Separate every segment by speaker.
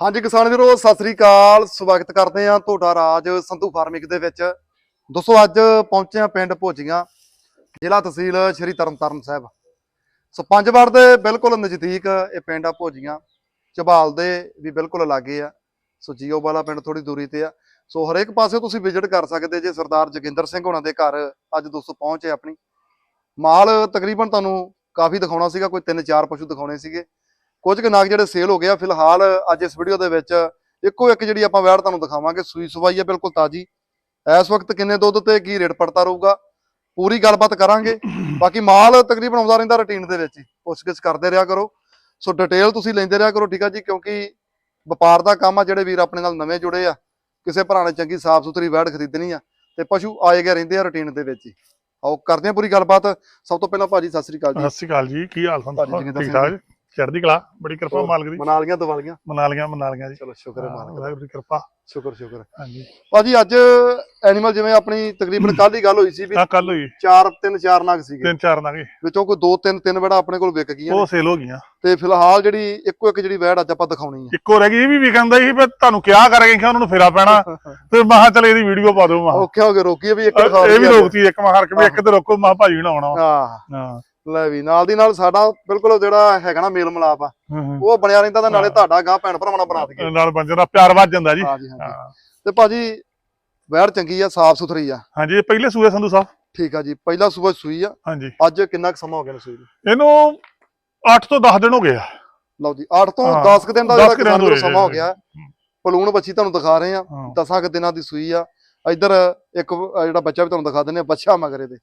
Speaker 1: ਹਾਂਜੀ ਕਿਸਾਨ ਵੀਰੋ, ਸਤਿ ਸ੍ਰੀ ਅਕਾਲ। ਸਵਾਗਤ ਕਰਦੇ ਹਾਂ ਤੁਹਾਡਾ ਰਾਜ ਸੰਧੂ ਫਾਰਮਿੰਗ ਦੇ ਵਿੱਚ। ਦੋਸਤੋ, ਅੱਜ ਪਹੁੰਚੇ ਹਾਂ ਪਿੰਡ ਭੋਜੀਆਂ, ਜ਼ਿਲ੍ਹਾ ਤਹਿਸੀਲ ਸ਼੍ਰੀ ਤਰਨਤਾਰਨ ਸਾਹਿਬ। ਸੋ ਪੰਜ ਵਾਰ ਦੇ ਬਿਲਕੁਲ ਨਜ਼ਦੀਕ ਇਹ ਪਿੰਡ ਆ ਭੋਜੀਆਂ। ਝਬਾਲ ਦੇ ਵੀ ਬਿਲਕੁਲ ਲਾਗੇ ਆ। ਸੋ ਜੀਓ ਵਾਲਾ ਪਿੰਡ ਥੋੜੀ ਦੂਰੀ ਤੇ ਆ। ਸੋ ਹਰੇਕ ਪਾਸੇ ਤੁਸੀਂ ਵਿਜ਼ਿਟ ਕਰ ਸਕਦੇ ਜੇ ਸਰਦਾਰ ਜੋਗਿੰਦਰ ਸਿੰਘ ਹੋਣਾ ਦੇ ਘਰ ਅੱਜ ਦੋਸਤੋ ਪਹੁੰਚੇ ਆਪਣੀ। ਮਾਲ ਤਕਰੀਬਨ ਤੁਹਾਨੂੰ ਕਾਫੀ ਦਿਖਾਉਣਾ ਸੀਗਾ, ਕੋਈ 3-4 ਪਸ਼ੂ ਦਿਖਾਉਣੇ ਸੀਗੇ। ਕੁਝ ਕੁ ਨਾਗ ਜਿਹੜੇ ਸੇਲ ਹੋ ਗਿਆ ਫਿਲਹਾਲ ਅੱਜ ਇਸ ਵੀਡੀਓ ਦੇ ਵਿੱਚ ਇੱਕੋ ਇੱਕ ਜਿਹੜੀ ਆਪਾਂ ਵੈੜ ਤੁਹਾਨੂੰ ਦਿਖਾਵਾਂਗੇ ਸੂਈ ਸਵਾਈ ਹੈ ਬਿਲਕੁਲ ਤਾਜੀ। ਇਸ ਵਕਤ ਕਿੰਨੇ ਦੁੱਧ ਤੇ ਕੀ ਰੇਟ ਪੜਤਾ ਰਹੂਗਾ ਪੂਰੀ ਗੱਲਬਾਤ ਕਰਾਂਗੇ। ਬਾਕੀ ਮਾਲ ਤਕਰੀਬਨ ਆਉਂਦਾ ਰਹਿੰਦਾ ਰੁਟੀਨ ਦੇ ਵਿੱਚ ਹੀ ਪੁੱਛਗਿੱਛ ਕਰਦੇ ਰਿਹਾ ਕਰੋ। ਸੋ ਡਿਟੇਲ ਤੁਸੀਂ ਲੈਂਦੇ ਰਿਹਾ ਕਰੋ ਠੀਕ ਆ ਜੀ ਕਿਉਂਕਿ ਵਪਾਰ ਦਾ ਕੰਮ ਆ ਜਿਹੜੇ ਵੀਰ ਆਪਣੇ ਨਾਲ ਨਵੇਂ ਜੁੜੇ ਆ ਕਿਸੇ ਭਰਾ ਨੇ ਚੰਗੀ ਸਾਫ਼ ਸੁਥਰੀ ਵੈੜ ਖਰੀਦਣੀ ਆ ਤੇ ਪਸ਼ੂ ਆਏ ਗਏ ਰਹਿੰਦੇ ਆ ਰੁਟੀਨ ਦੇ ਵਿੱਚ ਹੀ। ਆਓ ਕਰਦੇ ਆ ਪੂਰੀ ਗੱਲਬਾਤ। ਸਭ ਤੋਂ ਪਹਿਲਾਂ ਭਾਜੀ ਸਤਿ ਸ੍ਰੀ ਅਕਾਲ ਜੀ।
Speaker 2: ਸਤਿ ਸ਼੍ਰੀ ਅਕਾਲ ਜੀ ਕੀ ਹਾਲ ਸੰਤ? ਠੀਕ ਠਾਕ? ਚੜ੍ਹਦੀ ਕਲਾ ਬੜੀ ਕਿਰਪਾ ਮਾਲਕ ਦੀ।
Speaker 1: ਮਨਾ ਲੀਆਂ ਦਵਾਲੀਆਂ
Speaker 2: ਮਨਾ ਲੀਆਂ ਮਨਾ ਲੀਆਂ ਜੀ।
Speaker 1: ਚਲੋ ਸ਼ੁਕਰ ਹੈ ਮਾਲਕ ਦਾ।
Speaker 2: ਵਾਹਿਗੁਰੂ ਦੀ ਕਿਰਪਾ।
Speaker 1: ਸ਼ੁਕਰ ਸ਼ੁਕਰ।
Speaker 2: ਹਾਂਜੀ।
Speaker 1: ਭਾਜੀ ਅੱਜ ਐਨੀਮਲ ਜਿਵੇਂ ਆਪਣੀ ਤਕਰੀਬਨ ਕੱਲ ਹੀ ਗੱਲ ਹੋਈ ਸੀ ਵੀ
Speaker 2: ਆ ਕੱਲ ਹੋਈ।
Speaker 1: ਚਾਰ ਤਿੰਨ ਚਾਰ ਨਗ ਸੀਗੇ।
Speaker 2: ਤਿੰਨ ਚਾਰ ਨਾਗੇ
Speaker 1: ਵਿੱਚੋਂ ਕੋਈ ਦੋ ਤਿੰਨ ਤਿੰਨ ਵੜਾ ਆਪਣੇ ਕੋਲ ਵਿਕ ਗਈਆਂ।
Speaker 2: ਉਹ ਸੇਲ ਹੋ ਗਈਆਂ।
Speaker 1: ਤੇ ਫਿਲਹਾਲ ਜਿਹੜੀ ਇੱਕੋ ਇੱਕ ਜਿਹੜੀ ਵੈੜ ਅੱਜ ਆਪਾਂ ਦਿਖਾਉਣੀ
Speaker 2: ਇੱਕੋ ਰਹਿ ਗਈ ਇਹ ਵੀ ਵਿਕੰਦਾ ਸੀ ਵੀ ਤੁਹਾਨੂੰ ਕਿਹਾ ਕਰਾਂਗੇ ਕਿ ਉਹਨਾਂ ਨੂੰ ਫੇਰਾ ਪੈਣਾ।
Speaker 1: ਹੈ
Speaker 2: ਤੇ ਮਹਾ ਚਲ ਇਹਦੀ ਵੀਡੀਓ ਪਾ ਦਿਓ ਮਹਾ
Speaker 1: ਔਖੇ ਹੋ ਗਏ ਰੋਕੀਏ ਵੀ ਇੱਕ ਦਿਖਾ
Speaker 2: ਇਹ ਵੀ। ਰੋਕਤੀ ਇੱਕ ਮਹਾ ਕੇ ਵੀ ਇੱਕ ਤੇ ਰੋਕੋ ਮਹਾ ਭਾਜੀ ਨਾ ਆਉਣਾ।
Speaker 1: ਹਾਂ
Speaker 2: ਹਾਂ।
Speaker 1: ਲੈ ਵੀ ਨਾਲ ਦੀ ਨਾਲ ਸਾਡਾ ਬਿਲਕੁਲ ਜਿਹੜਾ ਹੈਗਾ ਨਾ ਮੇਲ ਮਲਾਪ ਆ ਉਹ ਬਣਿਆ ਰਹਿੰਦਾ ਤਾਂ ਨਾਲੇ। ਤੁਹਾਡਾ ਗਾਂ ਭੈਣ ਭਰਾਵਾਂ ਨਾਲ ਬਣਾ ਦਈਏ।
Speaker 2: ਨਾਲ ਬੰਦੇ ਦਾ ਪਿਆਰ ਵੱਧ ਜਾਂਦਾ ਜੀ।
Speaker 1: ਹਾਂਜੀ। ਤੇ ਭਾਜੀ ਵੈੜ ਚੰਗੀ ਆ ਸਾਫ਼ ਸੁਥਰੀ ਆ।
Speaker 2: ਹਾਂਜੀ ਪਹਿਲੇ ਸੂਏ ਸੰਧੂ ਸਾਹਿਬ।
Speaker 1: ਠੀਕ ਆ ਜੀ ਪਹਿਲਾ ਸੂਬਾ ਸੂਈ ਆ।
Speaker 2: ਹਾਂਜੀ।
Speaker 1: ਅੱਜ ਕਿੰਨਾ ਕੁ ਸਮਾਂ ਹੋ ਗਿਆ ਨੇ ਸੂਈ ਨੂੰ?
Speaker 2: ਇਹਨੂੰ 8 ਤੋਂ 10 ਦਿਨ ਹੋ ਗਏ ਆ।
Speaker 1: ਲਓ ਜੀ 8 ਤੋਂ
Speaker 2: ਹਾਂ,
Speaker 1: 10 ਕੁ ਦਿਨ ਦਾ
Speaker 2: 10
Speaker 1: ਜਿਹੜਾ
Speaker 2: ਦਿਨ
Speaker 1: ਕਿਸਾਨ ਸਮਾਂ ਹੋ। ਗਿਆ। ਪਲੂਣ ਬੱਚੀ ਤੁਹਾਨੂੰ ਦਿਖਾ ਰਹੇ ਆ
Speaker 2: ਹਾਂ।
Speaker 1: 10 ਕੁ ਦਿਨਾਂ ਦੀ ਸੂਈ ਆ। ਇੱਧਰ ਇੱਕ ਜਿਹੜਾ ਬੱਚਾ ਵੀ ਤੁਹਾਨੂੰ ਦਿਖਾ ਦਿੰਦੇ ਆ ਬੱਚਾ ਮਗਰੇ ਦੇ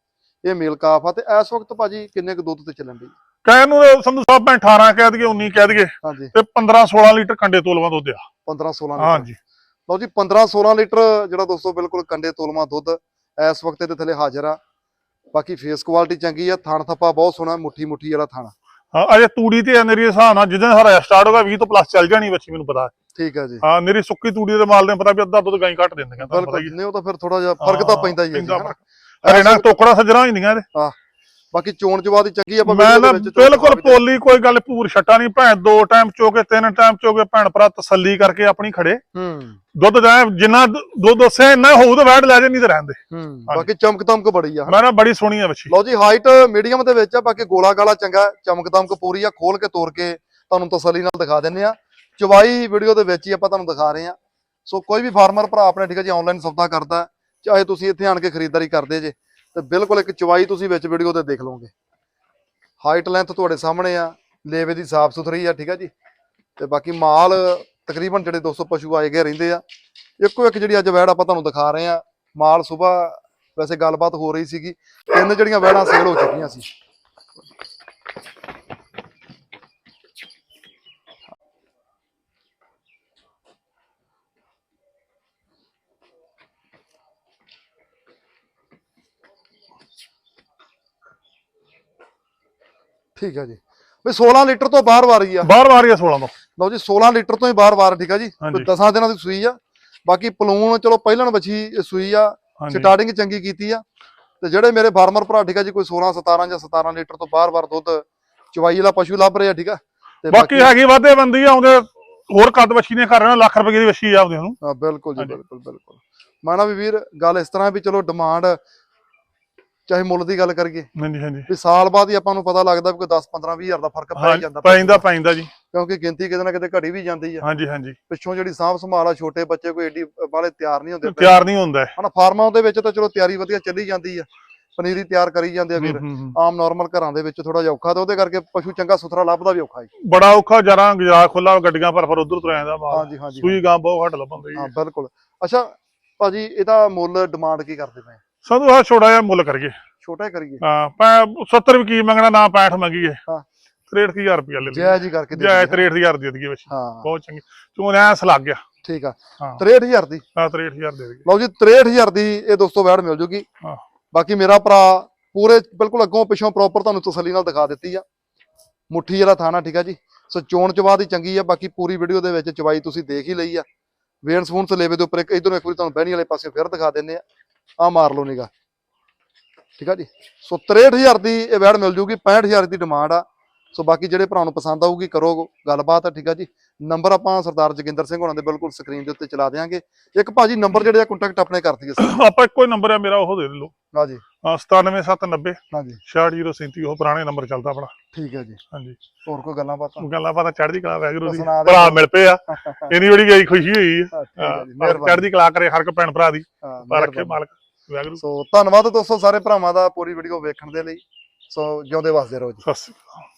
Speaker 1: ਇਹ ਮੇਲ ਕਾਫ ਆ ਤੇ ਇਸ ਵਕਤ ਭਾਜੀ ਕਿੰਨੇ ਕੁ ਦੁੱਧ ਤੇ ਚੱਲਣ ਦੀ
Speaker 2: ਕਹਿਣ ਨੂੰ ਤਾਂ ਸੰਧੂ ਸਾਹਿਬ ਮੈਂ 18 ਕਹਿ ਦਈਏ 19 ਕਹਿ ਦਈਏ
Speaker 1: ਹਾਂਜੀ।
Speaker 2: ਤੇ 15 16 ਲੀਟਰ ਕੰਡੇ ਤੋਲਵਾ ਦੁੱਧ ਆ।
Speaker 1: 15 16 ਲੀਟਰ।
Speaker 2: ਹਾਂਜੀ।
Speaker 1: ਲਓ ਜੀ 15 16 ਲੀਟਰ ਜਿਹੜਾ ਦੋਸਤੋ ਬਿਲਕੁਲ ਕੰਡੇ ਤੋਲਮਾ ਦੁੱਧ ਇਸ ਵਕਤ ਇਹਦੇ ਥੱਲੇ ਹਾਜ਼ਰ ਆ। ਬਾਕੀ ਫੇਸ ਕੁਆਲਿਟੀ ਚੰਗੀ ਆ ਥਣ ਥੱਪਾ ਬਹੁਤ ਸੋਹਣਾ ਮੁੱਠੀ ਮੁੱਠੀ ਵਾਲਾ ਥਣ।
Speaker 2: ਹਾਂ ਅਜੇ ਤੂੜੀ ਤੇ ਮੇਰੀ ਹਿਸਾਬ ਨਾਲ ਜਿੱਦਾਂ ਸਾਰਾ ਸਟਾਰਟ ਹੋਗਾ 20 ਤੋਂ ਪਲੱਸ ਚੱਲ ਜਾਣੀ ਬੱਚੀ ਮੈਨੂੰ ਪਤਾ।
Speaker 1: ਠੀਕ ਆ ਜੀ।
Speaker 2: ਹਾਂ ਮੇਰੀ ਸੁੱਕੀ ਤੂੜੀ ਦੇ ਮਾਲ ਨੇ ਪਤਾ ਵੀ ਅੱਧਾ ਦੁੱਧ ਗਾਈ ਘੱਟ ਤੁਹਾਨੂੰ ਪਤਾ
Speaker 1: ਬਿਲਕੁਲ।
Speaker 2: ਹੀ
Speaker 1: ਨਹੀਂ ਉਹ ਤਾਂ ਫਿਰ ਥੋੜਾ ਜਿਹਾ ਫ਼ਰਕ ਤਾਂ ਪੈਂਦਾ ਹੀ ਹੈ ਜੀ,
Speaker 2: ਪੈਂਦਾ
Speaker 1: ਹਨਾ।
Speaker 2: ਫ਼ਰਕ। ਅਰੇ ਨਾ ਟੋਕੜਾ ਸੱਜਣਾ ਹੋ ਜਾਂਦੀਆਂ ਇਹਦੇ
Speaker 1: ਬਾਕੀ ਚੋਣ ਚਵਾ ਦੀ ਚੰਗੀ ਆਪਾਂ
Speaker 2: ਮੈਂ ਨਾ ਬਿਲਕੁਲ ਪੋਲੀ ਕੋਈ ਗੱਲ ਪੂਰ ਛੱਟਾ ਨਹੀਂ। ਭੈਣ ਦੋ ਟਾਈਮ ਚੋਕੇ ਤਿੰਨ ਟਾਈਮ ਚੋਕੇ ਭੈਣ ਭਰਾ ਤਸੱਲੀ ਕਰਕੇ ਆਪਣੀ ਖੜੇ।
Speaker 1: ਹੂੰ।
Speaker 2: ਦੁੱਧ ਦਾ ਜਿੰਨਾ ਦੁੱਧ ਦੱਸਿਆ ਇੰਨਾ ਹੋਊ ਤਾਂ ਵੈਟ ਲੈ ਜੇ ਨਹੀਂ ਤਾਂ ਰਹਿੰਦੇ
Speaker 1: ਹੂੰ ਬਾਕੀ ਚਮਕ ਦਮਕ ਬੜੀ ਆ।
Speaker 2: ਮੈਂ ਨਾ ਬੜੀ ਸੋਹਣੀ ਆ ਬੱਚੀ
Speaker 1: ਲਓ ਜੀ ਹਾਈਟ ਮੀਡੀਅਮ ਦੇ ਵਿੱਚ ਆ ਬਾਕੀ ਗੋਲਾ ਗਾਲਾ ਚੰਗਾ ਚਮਕ ਦਮਕ ਪੂਰੀ ਆ ਖੋਲ ਕੇ ਤੋੜ ਕੇ ਤੁਹਾਨੂੰ ਤਸੱਲੀ ਨਾਲ ਦਿਖਾ ਦਿੰਨੇ ਆ। ਚਵਾਈ ਵੀਡੀਓ ਦੇ ਵਿੱਚ ਹੀ ਆਪਾਂ ਤੁਹਾਨੂੰ ਦਿਖਾ ਰਹੇ ਆ। ਸੋ ਕੋਈ ਵੀ ਫਾਰਮਰ ਭਰਾ ਆਪਣੇ ਠੀਕ ਹੈ ਜੀ ਆਨਲਾਈਨ ਸੌਦਾ ਕਰਦਾ। ਚਾਹੇ ਤੁਸੀਂ ਇੱਥੇ ਆਣ ਕੇ ਖਰੀਦਦਾਰੀ ਕਰਦੇ ਜੇ, ਤੇ ਬਿਲਕੁਲ ਇੱਕ ਚਵਾਈ ਤੁਸੀਂ ਵਿੱਚ ਵੀਡੀਓ ਤੇ ਦੇਖ ਲਓਗੇ। ਹਾਈਟ ਲੈਂਥ ਤੁਹਾਡੇ ਸਾਹਮਣੇ ਆ, ਲੇਵੇ ਦੀ ਸਾਫ਼ ਸੁਥਰੀ ਆ, ਠੀਕ ਆ ਜੀ? ਤੇ ਬਾਕੀ ਮਾਲ ਤਕਰੀਬਨ ਜਿਹੜੇ 200 ਪਸ਼ੂ ਆਏ ਗਏ ਰਹਿੰਦੇ ਆ। ਇੱਕੋ ਇੱਕ ਜਿਹੜੀ ਅੱਜ ਵੈੜ ਆਪਾਂ ਤੁਹਾਨੂੰ ਦਿਖਾ ਰਹੇ ਆ, ਮਾਲ ਸਵੇਰ ਵੈਸੇ ਗੱਲਬਾਤ ਹੋ ਰਹੀ ਸੀਗੀ, ਤਿੰਨ ਜਿਹੜੀਆਂ ਵੈੜਾਂ ਸੇਲ ਹੋ ਚੁੱਕੀਆਂ ਸੀ। ਠੀਕ ਹੈ ਜੀ। ਵੀ 16 ਲੀਟਰ ਤੋਂ ਬਾਹਰ ਵਾਰੀ ਆ।
Speaker 2: ਬਾਹਰ ਬਾਹਰ ਹੀ ਆ 16 ਤੋਂ।
Speaker 1: ਲਓ ਜੀ 16 ਲੀਟਰ ਤੋਂ ਹੀ ਬਾਹਰ ਵਾਰ ਠੀਕ ਆ ਜੀ।
Speaker 2: ਹਾਂਜੀ।
Speaker 1: 10 ਦਿਨਾਂ ਦੀ ਸੂਈ ਆ। ਬਾਕੀ ਪਲੂਣ ਚਲੋ ਪਹਿਲਾਂ ਬੱਚੀ ਸੂਈ ਆ। ਸਟਾਰਟਿੰਗ ਚੰਗੀ ਕੀਤੀ ਆ। ਤੇ ਜਿਹੜੇ ਮੇਰੇ ਫਾਰਮਰ ਭਰਾ ਠੀਕ ਆ ਜੀ ਕੋਈ 16 17 ਜਾਂ 17 ਲੀਟਰ ਤੋਂ ਬਾਰ-ਬਾਰ ਦੁੱਧ ਚਵਾਈ ਵਾਲਾ ਪਸ਼ੂ ਲੱਭ ਰਹੇ ਆ ਠੀਕ ਆ। ਤੇ
Speaker 2: ਬਾਕੀ ਹੈਗੀ ਵਾਧੇ ਬੰਦੀ ਆਉਂਦੇ ਹੋਰ ਕੱਦ ਬੱਚੀ ਨੇ ਕਰ ਰਹੇ ਲੱਖ ਰੁਪਏ ਦੀ ਬੱਚੀ ਆ ਉਹਦੇ ਨੂੰ।
Speaker 1: ਹਾਂ ਬਿਲਕੁਲ ਜੀ। ਬਿਲਕੁਲ ਬਿਲਕੁਲ। ਮਾਣਾ ਵੀ ਵੀਰ ਗੱਲ ਇਸ ਤਰ੍ਹਾਂ ਵੀ ਚਲੋ ਡਿਮਾਂਡ ਚਾਹੇ ਮੁੱਲ ਦੀ ਗੱਲ ਕਰੀਏ।
Speaker 2: ਹਾਂਜੀ ਹਾਂਜੀ।
Speaker 1: ਵੀ ਸਾਲ ਬਾਅਦ ਹੀ ਆਪਾਂ ਨੂੰ ਪਤਾ ਲੱਗਦਾ ਵੀ ਕੋਈ 10 15 20 ਹਜ਼ਾਰ ਦਾ ਫ਼ਰਕ ਪੈ
Speaker 2: ਹਾਂ
Speaker 1: ਜਾਂਦਾ।
Speaker 2: ਪੈਂਦਾ ਪੈਂਦਾ ਜੀ।
Speaker 1: ਕਿਉਂਕਿ ਗਿਣਤੀ ਕਿਤੇ ਨਾ ਕਿਤੇ ਘਟੀ ਵੀ ਜਾਂਦੀ ਆ।
Speaker 2: ਹਾਂਜੀ ਹਾਂਜੀ।
Speaker 1: ਪਿੱਛੋਂ ਜਿਹੜੀ ਸਾਂਭ ਸੰਭਾਲ ਆ ਛੋਟੇ ਬੱਚੇ ਕੋਈ ਏਡੀ ਬਾਲੇ ਤਿਆਰ ਨਹੀਂ ਹੁੰਦੇ
Speaker 2: ਤਿਆਰ ਨਹੀਂ ਹੁੰਦਾ।
Speaker 1: ਹਨਾ ਫਾਰਮਾਂ ਦੇ ਵਿੱਚ ਤਾਂ ਚਲੋ ਤਿਆਰੀ ਵਧੀਆ ਚੱਲੀ ਜਾਂਦੀ ਆ। ਪਨੀਰੀ ਤਿਆਰ ਕਰੀ ਜਾਂਦੇ ਆ ਵੀਰ
Speaker 2: ਹੂੰ, ਹੂੰ, ਹੂੰ।
Speaker 1: ਆਮ ਨਾਰਮਲ ਘਰਾਂ ਦੇ ਵਿੱਚ ਥੋੜਾ ਜਿਹਾ ਔਖਾ ਤੇ ਉਹਦੇ ਕਰਕੇ ਪਸ਼ੂ ਚੰਗਾ ਸੁਥਰਾ ਲੱਭਦਾ ਵੀ ਔਖਾ ਜੀ
Speaker 2: ਬੜਾ ਔਖਾ ਜਰਾਂ ਗੁਜਾ ਖੁੱਲਾ ਗੱਡੀਆਂ ਪਰ ਪਰ ਉਧਰ ਤੁਰ ਜਾਂਦਾ ਮਾਲ।
Speaker 1: ਹਾਂਜੀ ਹਾਂਜੀ
Speaker 2: ਸੂਈ ਗਾਂ ਬਹੁਤ ਘੱਟ ਲੱਭਣ
Speaker 1: ਹਾਂ ਬਿਲਕੁਲ। ਅੱਛਾ ਭਾਜੀ ਇਹਦਾ ਮੁੱਲ ਡਿਮਾਂਡ ਕੀ ਕਰਦੇ ਪਏ?
Speaker 2: ਸੰਧੂ ਆ ਛੋੜਾ ਜਿਹਾ ਮੁੱਲ ਕਰੀਏ।
Speaker 1: ਛੋਟਾ ਹੀ ਕਰੀਏ।
Speaker 2: ਹਾਂ ਪੈ 70 ਵੀ ਕੀ ਮੰਗਣਾ ਨਾ 65 ਮੰਗੀਏ।
Speaker 1: ਹਾਂ।
Speaker 2: 63000 ਰੁਪਏ ਲੈ ਲਈਏ।
Speaker 1: ਜੈ ਜੀ ਕਰਕੇ ਦੇ
Speaker 2: ਜੈ
Speaker 1: ਦਈਏ।
Speaker 2: 63000 ਦੇ ਦਈਏ
Speaker 1: ਹਾਂ।
Speaker 2: ਬਹੁਤ ਚੰਗੀ। ਤੂੰ ਐਸ ਲੱਗ ਗਿਆ।
Speaker 1: ਠੀਕ ਆ।
Speaker 2: ਹਾਂ।
Speaker 1: 63000 ਦੀ।
Speaker 2: ਹਾਂ 63000 ਦੇ ਦਈਏ।
Speaker 1: ਲਓ ਜੀ 63000 ਦੀ ਇਹ ਦੋਸਤੋ ਵੈੜ ਮਿਲ ਜੂਗੀ।
Speaker 2: ਹਾਂ।
Speaker 1: ਬਾਕੀ ਮੇਰਾ ਭਰਾ ਪੂਰੇ ਬਿਲਕੁਲ ਅੱਗੋਂ ਪਿੱਛੋਂ ਪ੍ਰੋਪਰ ਤੁਹਾਨੂੰ ਤਸੱਲੀ ਨਾਲ ਦਿਖਾ ਦਿੱਤੀ ਆ। ਮੁੱਠੀ ਵਾਲਾ ਥਾਣਾ ਠੀਕ ਆ ਜੀ? ਸੋ ਚੋਣ ਚਵਾ ਦੀ ਚੰਗੀ ਆ। ਬਾਕੀ ਪੂਰੀ ਵੀਡੀਓ ਦੇ ਵਿੱਚ ਚਵਾਈ ਤੁਸੀਂ ਦੇਖ ਹੀ ਲਈ ਆ। ਵੇਨ ਸਪੂਨ ਤੇ ਲੇਵੇ ਦੇ ਉੱਪਰ ਇੱਕ ਇਧਰੋਂ ਇੱਕ ਵਾਰੀ ਤੁਹਾਨੂੰ ਬਹਿਣੀ ਵਾਲੇ ਪਾਸੇ ਫਿਰ ਦਿਖਾ ਦਿੰਨੇ ਆ। ਆ ਮਾਰ ਲਓ ਨਿਗਾ। ਠੀਕ ਆ ਜੀ? ਸੋ 63000 ਦੀ ਇਹ ਵੈੜ ਮਿਲ ਜੂਗੀ 65000 ਦੀ ਡਿਮਾਂਡ ਆ। ਸੋ ਬਾਕੀ ਜਿਹੜੇ ਭਰਾ ਨੂੰ ਪਸੰਦ ਆਊਗੀ ਕਰੋ ਗੱਲਬਾਤ ਠੀਕ ਆ ਜੀ? ਨੰਬਰ ਆਪਾਂ ਸਰਦਾਰ ਜੋਗਿੰਦਰ ਸਿੰਘ ਹੋਣਾ ਦੇ ਬਿਲਕੁਲ ਸਕਰੀਨ ਦੇ ਉੱਤੇ ਚਲਾ ਦਿਆਂਗੇ। ਇੱਕ ਭਾਜੀ ਨੰਬਰ ਜਿਹੜੇ ਆ ਕੰਟੈਕਟ ਆਪਣੇ ਕਰ ਦਈਏ
Speaker 2: ਆਪਾਂ ਇੱਕੋ ਹੀ ਨੰਬਰ ਆ ਮੇਰਾ ਉਹ ਦੇ ਲਓ ਹਾਂ 97790
Speaker 1: ਹਾਂਜੀ
Speaker 2: 66037 ਉਹ ਪੁਰਾਣੇ ਨੰਬਰ ਚੱਲਦਾ ਆਪਣਾ।
Speaker 1: ਠੀਕ ਹੈ ਜੀ।
Speaker 2: ਹਾਂਜੀ।
Speaker 1: ਹੋਰ ਕੋਈ ਗੱਲਾਂ ਬਾਤਾਂ?
Speaker 2: ਗੱਲਾਂ ਪਤਾ ਚੜ੍ਹਦੀ ਕਲਾ ਵੈਗਰੂ ਦੀ। ਭਰਾ ਮਿਲ ਪਏ ਆ। ਇੰਨੀ ਬੜੀ ਗਈ ਖੁਸ਼ੀ ਹੋਈ। ਆ
Speaker 1: ਜੀ
Speaker 2: ਚੜ੍ਹਦੀ ਕਲਾ ਕਰੇ ਹਰ ਇੱਕ ਭੈਣ ਭਰਾ ਦੀ। ਰੱਖੇ। ਮਾਲਕ।
Speaker 1: ਸੋ ਧੰਨਵਾਦ ਦੋਸਤੋ ਸਾਰੇ ਭਰਾਵਾਂ ਦਾ ਪੂਰੀ ਵੀਡੀਓ ਵੇਖਣ ਦੇ ਲਈ। ਸੋ ਜਿਉਂਦੇ ਵਸਦੇ ਰਹੋ ਜੀ।
Speaker 2: ਸਤਿ ਸ਼੍ਰੀ ਅਕਾਲ।